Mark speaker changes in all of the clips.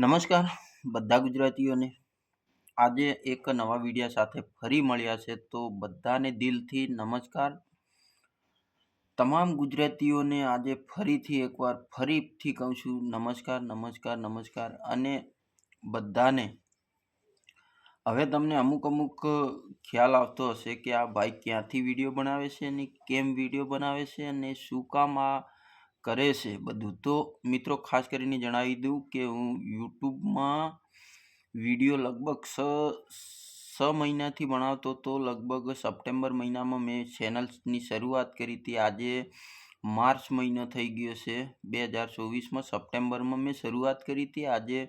Speaker 1: નમસ્કાર, બધા ગુજરાતીઓને. આજે એક નવા વિડીયા સાથે ફરી મળ્યા છે, તો બધાને દિલથી નમસ્કાર. તમામ ગુજરાતીઓને આજે ફરીથી એકવાર, ફરીથી કહું છું, નમસ્કાર નમસ્કાર નમસ્કાર, અને બધાને. હવે તમને અમુક અમુક ખ્યાલ આવતો હશે કે આ ભાઈ ક્યાંથી વીડિયો બનાવે છે અને કેમ વીડિયો બનાવે છે અને શું કામ આ કરે છે બધું. તો મિત્રો, ખાસ કરીને જણાવી દઉં કે હું યુટ્યુબમાં વીડિયો લગભગ સ છ મહિનાથી ભણાવતો તો લગભગ સપ્ટેમ્બર મહિનામાં મેં ચેનલ્સની શરૂઆત કરી હતી. આજે માર્ચ મહિનો થઈ ગયો છે. બે હજાર ચોવીસમાં સપ્ટેમ્બરમાં મેં શરૂઆત કરી હતી. આજે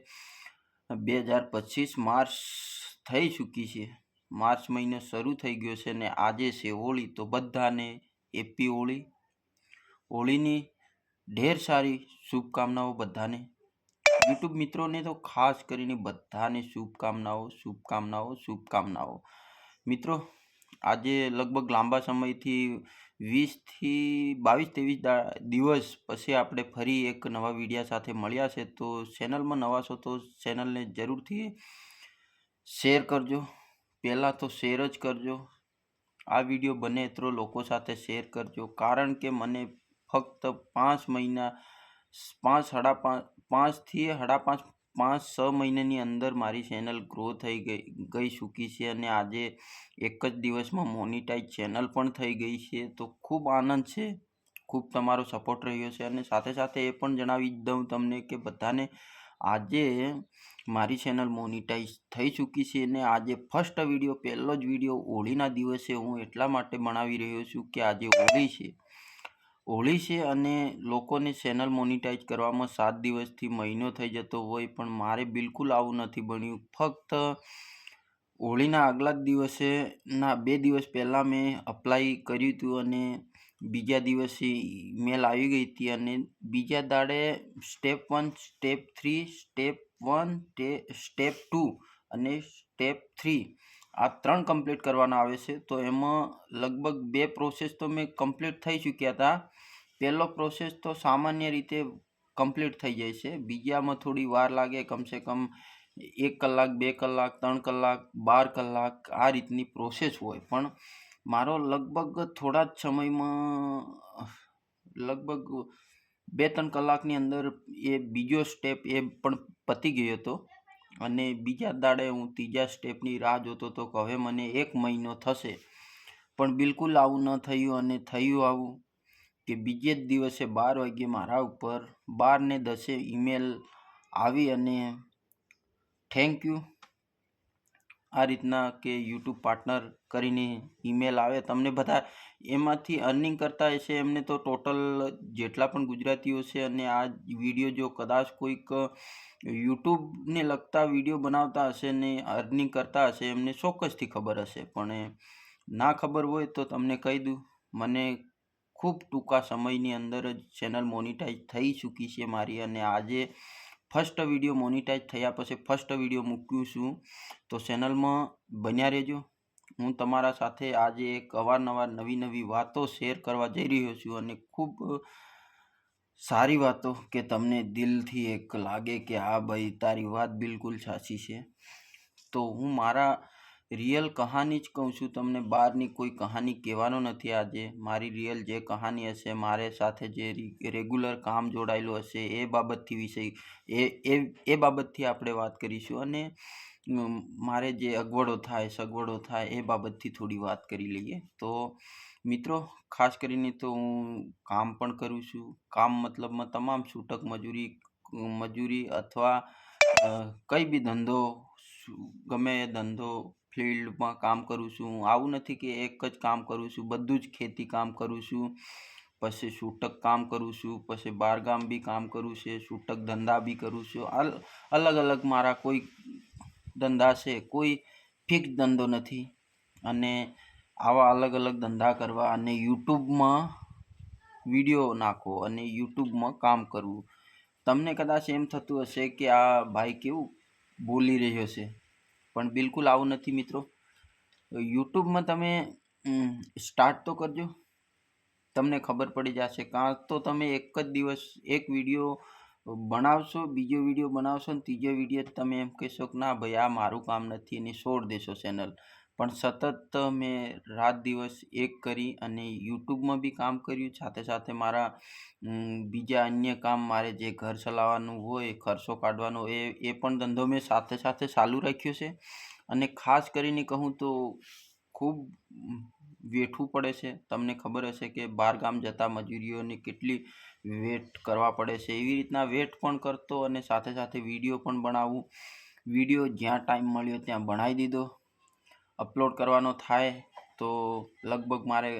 Speaker 1: બે હજાર પચીસ માર્ચ થઈ ચૂકી છે. માર્ચ મહિનો શરૂ થઈ ગયો છે ને આજે છે હોળી. તો બધાને એપી હોળી. હોળીની ઢેર સારી શુભકામનાઓ બધાને. યુટ્યુબ મિત્રોને તો ખાસ કરીને બધાને શુભકામનાઓ શુભકામનાઓ શુભકામનાઓ. મિત્રો, આજે લગભગ લાંબા સમયથી વીસથી બાવીસ ત્રેવીસ દિવસ પછી આપણે ફરી એક નવા વિડીયા સાથે મળ્યા છે. તો ચેનલમાં નવા છો તો ચેનલને જરૂરથી શેર કરજો. પહેલાં તો શેર જ કરજો. આ વીડિયો બને એટલો લોકો સાથે શેર કરજો. કારણ કે મને ફક્ત પાંચ મહિના, પાંચ સાડા પાંચ, પાંચથી સાડા પાંચ પાંચ છ મહિનાની અંદર મારી ચેનલ ગ્રો થઈ ગઈ ગઈ ચૂકી છે અને આજે એક જ દિવસમાં મોનિટાઈઝ ચેનલ પણ થઈ ગઈ છે. તો ખૂબ આનંદ છે, ખૂબ તમારો સપોર્ટ રહ્યો છે અને સાથે સાથે એ પણ જણાવી દઉં તમને કે બધાને આજે મારી ચેનલ મોનિટાઈઝ થઈ ચૂકી છે અને આજે ફર્સ્ટ વીડિયો પહેલો જ વીડિયો હોળીના દિવસે હું એટલા માટે બનાવી રહ્યો છું કે આજે હોળી છે. હોળી છે અને લોકોને ચેનલ મોનિટાઈઝ કરવામાં સાત દિવસથી મહિનો થઈ જતો હોય પણ મારે બિલકુલ આવું નથી બન્યું. ફક્ત હોળીના આગલા જ દિવસે ના, બે દિવસ પહેલાં મેં અપ્લાય કર્યું હતું અને બીજા દિવસે ઈમેલ આવી ગઈ હતી અને બીજા દાડે step one step three step one step two અને સ્ટેપ થ્રી આ ત્રણ કમ્પ્લીટ કરવાના આવે છે. તો એમાં લગભગ બે પ્રોસેસ તો મેં કમ્પ્લીટ થઈ ચૂક્યા હતા પહેલો પ્રોસેસ તો સામાન્ય રીતે કમ્પ્લીટ થઈ જાય છે. બીજામાં થોડી વાર લાગે, કમસે કમ એક કલાક, બે કલાક, ત્રણ કલાક, બાર કલાક, આ રીતની પ્રોસેસ હોય. પણ મારો લગભગ થોડા જ સમયમાં, લગભગ બે ત્રણ કલાકની અંદર એ બીજો સ્ટેપ એ પણ પતી ગયો હતો. અને બીજા દાડે હું ત્રીજા સ્ટેપની રાહ જોતો હતો કે હવે મને એક મહિનો થશે. પણ બિલકુલ આવું ન થયું અને થયું આવું કે બીજે જ દિવસે બાર વાગ્યે મારા ઉપર બાર ને દસે ઈમેલ આવી અને થેન્ક યુ. આ રીતના કે યુટ્યુબ પાર્ટનર કરીને ઈમેલ આવે તમને બધા એમાંથી અર્નિંગ કરતા હશે એમને તો ટોટલ જેટલા પણ ગુજરાતીઓ છે અને આ વીડિયો જો કદાચ કોઈક યુટ્યુબને લગતા વીડિયો બનાવતા હશે ને અર્નિંગ કરતા હશે એમને ચોક્કસથી ખબર હશે. પણ ના ખબર હોય તો તમને કહી દઉં, મને ખૂબ ટૂંકા સમયની અંદર જ ચેનલ મોનિટાઈઝ થઈ ચૂકી છે મારી અને આજે ફર્સ્ટ વીડિયો મોનિટાઈઝ થયા પછી ફર્સ્ટ વીડિયો મૂક્યું છું. તો ચેનલમાં બન્યા રહેજો. હું તમારા સાથે આજે એક અવારનવાર નવી નવી વાતો શેર કરવા જઈ રહ્યો છું અને ખૂબ સારી વાતો કે તમને દિલથી એક લાગે કે હા ભાઈ તારી વાત બિલકુલ સાચી છે. તો હું મારા રિયલ કહાની જ કહું છું. તમને બહારની કોઈ કહાની કહેવાનો નથી આજે. મારી રિયલ જે કહાની હશે, મારે સાથે જે રેગ્યુલર કામ જોડાયેલું હશે, એ બાબતથી વિષય એ એ બાબતથી આપણે વાત કરીશું. અને મારે જે અગવડો થાય, સગવડો થાય એ બાબતથી થોડી વાત કરી લઈએ. તો મિત્રો, ખાસ કરીને તો હું કામ પણ કરું છું. કામ મતલબમાં તમામ છૂટક મજૂરી મજૂરી અથવા કંઈ બી ધંધો ગમે એ ધંધો ફિલ્ડમાં કામ કરું છું. આવું નથી કે એક જ કામ કરું છું, બધું જ ખેતી કામ કરું છું. પછી છૂટક કામ કરું છું, પછી બારગામ બી કામ કરું છે, છૂટક ધંધા બી કરું છું. અલગ અલગ મારા કોઈ ધંધા છે, કોઈ ફિક્સ ધંધો નથી. અને આવા અલગ અલગ ધંધા કરવા અને યુટ્યુબમાં વીડિયો નાખો અને યુટ્યુબમાં કામ કરવું. તમને કદાચ એમ થતું હશે કે આ ભાઈ કેવું બોલી રહ્યો છે, પણ બિલકુલ આવું નથી મિત્રો. યુટ્યુબમાં તમે સ્ટાર્ટ તો કરજો. તમને ખબર પડી જશે. કાં તો તમે એક જ દિવસ એક વીડિયો બનાવશો, બીજો વીડિયો બનાવશો ને ત્રીજો વીડિયો તમે એમ કહેશો કે ના ભાઈ, આ મારું કામ નથી અને છોડ દેશો ચેનલ પણ સતત મેં રાત દિવસ એક કરી અને યુટ્યુબમાં બી કામ કર્યું, સાથે સાથે મારા બીજા અન્ય કામ મારે જે ઘર ચલાવવાનું હોય, ખર્ચો કાઢવાનો એ એ પણ ધંધો મેં સાથે સાથે ચાલુ રાખ્યો છે. અને ખાસ કરીને કહું તો ખૂબ વેઠવું પડે છે. તમને ખબર હશે કે બહાર ગામ જતા મજૂરીઓને કેટલી વેટ કરવા પડે છે. એવી રીતના વેટ પણ કરતો અને સાથે સાથે વીડિયો પણ બનાવવું વીડિયો જ્યાં ટાઈમ મળ્યો ત્યાં બનાવી દીધો. અપલોડ કરવાનો થાય તો લગભગ મારે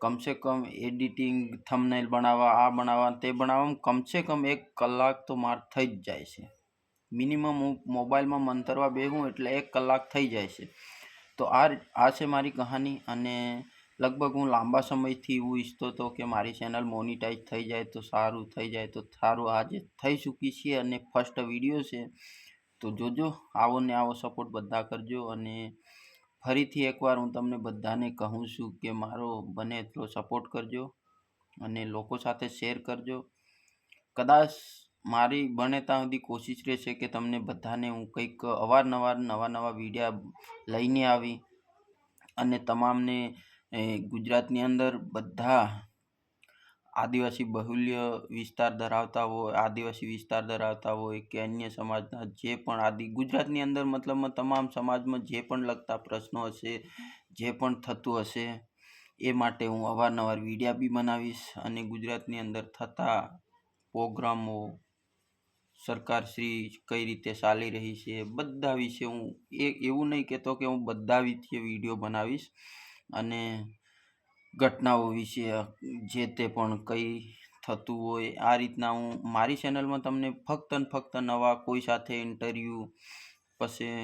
Speaker 1: કમસે કમ એડિટિંગ થમનેલ બનાવવા, આ બનાવવા તે બનાવવામાં કમસે કમ એક કલાક તો માર થઈ જ જાય છે. મિનિમમ હું મોબાઈલમાં મંતરવા બેહું એટલે એક કલાક થઈ જાય છે. તો આ આ છે મારી કહાની અને લગભગ હું લાંબા સમયથી એવું ઈચ્છતો હતો કે મારી ચેનલ મોનિટાઈઝ થઈ જાય તો સારું, થઈ જાય તો સારું. આજે થઈ ચૂકી છે અને ફર્સ્ટ વીડિયો છે. તો જોજો, આવો ને આવો સપોર્ટ બધા કરજો અને ફરીથી એકવાર હું તમને બધાને કહું છું કે મારો બને એટલો સપોર્ટ કરજો અને લોકો સાથે શેર કરજો. કદાચ મારી બને ત્યાં સુધી કોશિશ રહેશે કે તમને બધાને હું કંઈક અવારનવાર નવા નવા વિડીયા લઈને આવી અને તમામને ગુજરાતની અંદર બધા આદિવાસી બહુલ્ય વિસ્તાર ધરાવતા હોય આદિવાસી વિસ્તાર ધરાવતા હોય કે અન્ય સમાજના જે પણ આદિ, ગુજરાતની અંદર મતલબમાં તમામ સમાજમાં જે પણ લગતા પ્રશ્નો હશે, જે પણ થતું હશે, એ માટે હું અવારનવાર વિડીયા બી બનાવીશ અને ગુજરાતની અંદર થતા પ્રોગ્રામો સરકાર શ્રી કઈ રીતે ચાલી રહી છે, બધા વિશે હું એ, એવું નહીં કહેતો કે હું બધા વિશે વીડિયો બનાવીશ અને ઘટનાઓ વિશે જે તે પણ કંઈ થતું હોય, આ રીતના હું મારી ચેનલમાં તમને ફક્ત ને ફક્ત નવા કોઈ સાથે ઇન્ટરવ્યૂ પછી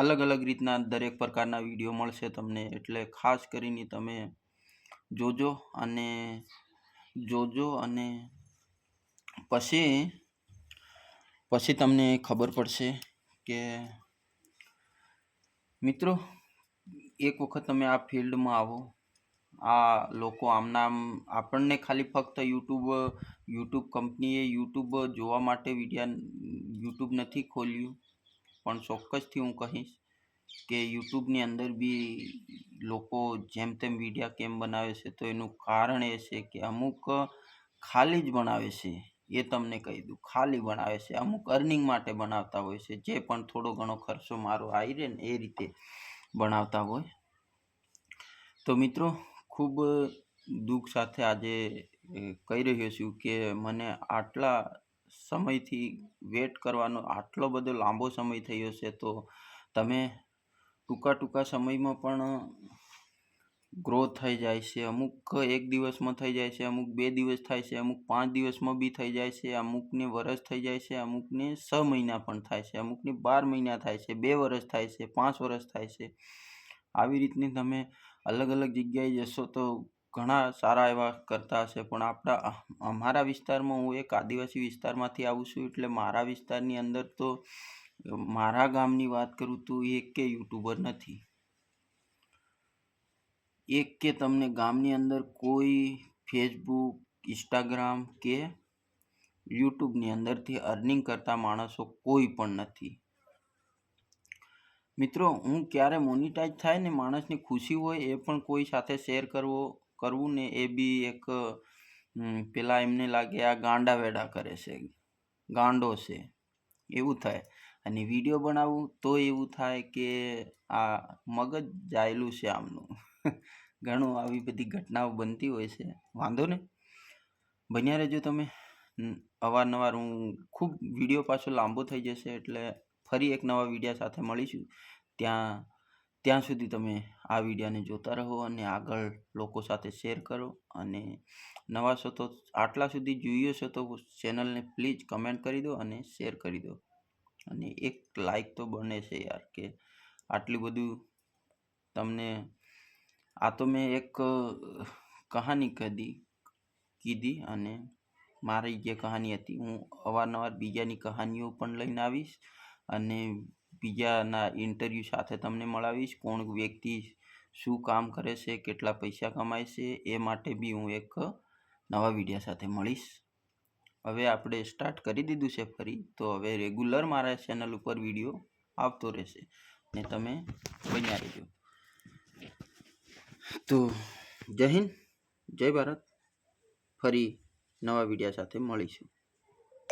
Speaker 1: અલગ અલગ રીતના દરેક પ્રકારના વીડિયો મળશે તમને, એટલે ખાસ કરીને તમે જોજો અને જોજો અને પછી પછી તમને ખબર પડશે કે મિત્રો, એક વખત તમે આ ફિલ્ડમાં આવો. આ લોકો આમના આમ આપણને ખાલી ફક્ત યુટ્યુબ યુટ્યુબ કંપનીએ યુટ્યુબ જોવા માટે વિડિયા યુટ્યુબ નથી ખોલ્યું. પણ ચોક્કસથી હું કહીશ કે યુટ્યુબની અંદર બી લોકો જેમ તેમ વિડીયા કેમ બનાવે છે, તો એનું કારણ એ છે કે અમુક ખાલી જ બનાવે છે. એ તમને કહી દઉં. ખાલી બનાવે છે. અમુક અર્નિંગ માટે બનાવતા હોય છે. જે પણ થોડો ઘણો ખર્ચો મારો આવી રહે ને એ રીતે બનાવતા હોય. તો મિત્રો, ખૂબ દુઃખ સાથે આજે કહી રહ્યો છું કે મને આટલા સમયથી વેટ કરવાનો આટલો બધો લાંબો સમય થયો છે. તો તમે ટૂંકા ટૂંકા સમયમાં પણ ગ્રોથ થઈ જાય છે, અમુક એક દિવસમાં થઈ જાય છે, અમુક બે દિવસ થાય છે, અમુક પાંચ દિવસમાં બી થઈ જાય છે, અમુકને વરસ થઈ જાય છે, અમુકને છ મહિના પણ થાય છે, અમુકને બાર મહિના થાય છે, બે વરસ થાય છે, પાંચ વરસ થાય છે. આવી રીતની તમે અલગ અલગ જગ્યાએ જશો તો ઘણા સારા એવા કરતા હશે, પણ આપણા અમારા વિસ્તારમાં હું એક આદિવાસી વિસ્તારમાંથી આવું છું, એટલે મારા વિસ્તારની અંદર તો મારા ગામની વાત કરું તો એક કે યુટ્યુબર નથી. એક કે તમને ગામની અંદર કોઈ ફેસબુક ઇન્સ્ટાગ્રામ કે યુટ્યુબની અંદરથી અર્નિંગ કરતા માણસો કોઈ પણ નથી. મિત્રો, હું ક્યારે મોનિટાઈઝ થાય ને માણસની ખુશી હોય એ પણ કોઈ સાથે શેર કરવો, કરવું ને એ બી એક પેલા એમને લાગે આ ગાંડા વેડા કરે છે, ગાંડો છે, એવું થાય. અને વીડિયો બનાવવું તો એવું થાય કે આ મગજ જાયેલું છે આમનું. ઘણું આવી બધી ઘટનાઓ બનતી હોય છે. વાંધો ને બન્યા રહેજો તમે. અવારનવાર હું ખૂબ વીડિયો પાછો લાંબો થઈ જશે એટલે ફરી એક નવા વિડીયા સાથે મળીશું. ત્યાં ત્યાં સુધી તમે આ વિડીયાને જોતા રહો અને આગળ લોકો સાથે શેર કરો અને નવા છો તો આટલા સુધી જોઈએ છો તો ચેનલને પ્લીઝ કમેન્ટ કરી દો અને શેર કરી દો. અને એક લાઈક તો બને છે યાર કે આટલું બધું તમને આ તો મેં એક કહાની કીધી કીધી અને મારી જે કહાની હતી, હું અવારનવાર બીજાની કહાનીઓ પણ લઈને આવીશ અને બીજાના ઇન્ટરવ્યૂ સાથે તમને મળાવીશ. કોણ વ્યક્તિ શું કામ કરે છે, કેટલા પૈસા કમાય છે, એ માટે બી હું એક નવા વિડીયા સાથે મળીશ. હવે આપણે સ્ટાર્ટ કરી દીધું છે ફરી, તો હવે રેગ્યુલર મારા ચેનલ ઉપર વીડિયો આવતો રહેશે ને તમે બન્યા રહેજો. તો જય હિન્દ જય ભારત. ફરી નવા વિડીયા સાથે મળીશું.